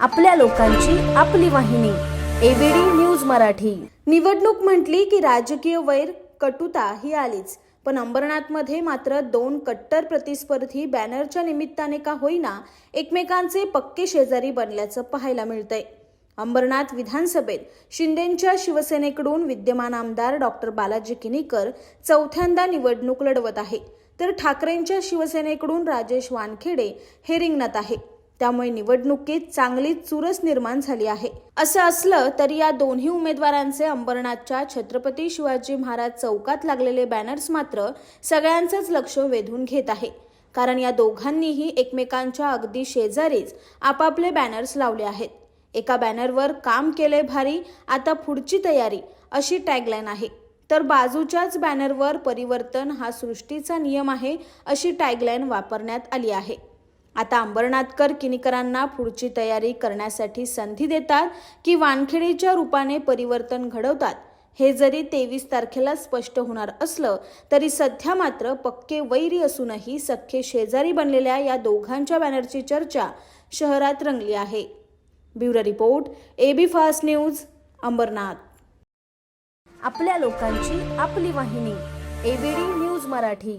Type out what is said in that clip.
आपल्या लोकांची आपली वाहिनी एबीडी न्यूज मराठी. निवडणूक म्हटली की राजकीय वैर कटुता ही आलीच. पण अंबरनाथमध्ये मात्र दोन कट्टर प्रतिस्पर्धी बॅनरच्या निमित्ताने का होईना एकमेकांचे पक्के शेजारी बनल्याचं पाहायला मिळतंय. अंबरनाथ विधानसभेत शिंदेंच्या शिवसेनेकडून विद्यमान आमदार डॉक्टर बालाजी किनीकर चौथ्यांदा निवडणूक लढवत आहे. तर ठाकरेंच्या शिवसेनेकडून राजेश वानखेडे हे रिंगणात आहे. त्यामुळे निवडणुकीत चांगली चुरस निर्माण झाली आहे. असं असलं तरी या दोन्ही उमेदवारांचे अंबरनाथच्या छत्रपती शिवाजी महाराज चौकात लागलेले बॅनर्स मात्र सगळ्यांचंच लक्ष वेधून घेत आहे. कारण या दोघांनीही एकमेकांच्या अगदी शेजारीच आपापले बॅनर्स लावले आहेत. एका बॅनरवर काम केले भारी आता पुढची तयारी अशी टॅगलाईन आहे. तर बाजूच्याच बॅनरवर परिवर्तन हा सृष्टीचा नियम आहे अशी टॅगलाईन वापरण्यात आली आहे. आता अंबरनाथकर किनीकरांना पुढची तयारी करण्यासाठी संधी देतात की वानखेडेच्या रूपाने परिवर्तन घडवतात हे जरी तेवीस तारखेला स्पष्ट होणार असलं तरी सध्या मात्र पक्के वैरी असूनही सख्खे शेजारी बनलेल्या या दोघांच्या बॅनरची चर्चा शहरात रंगली आहे. Bureau report AB fast news Ambernath. आपल्या लोकांची आपली वाहिनी एबीडी न्यूज मराठी.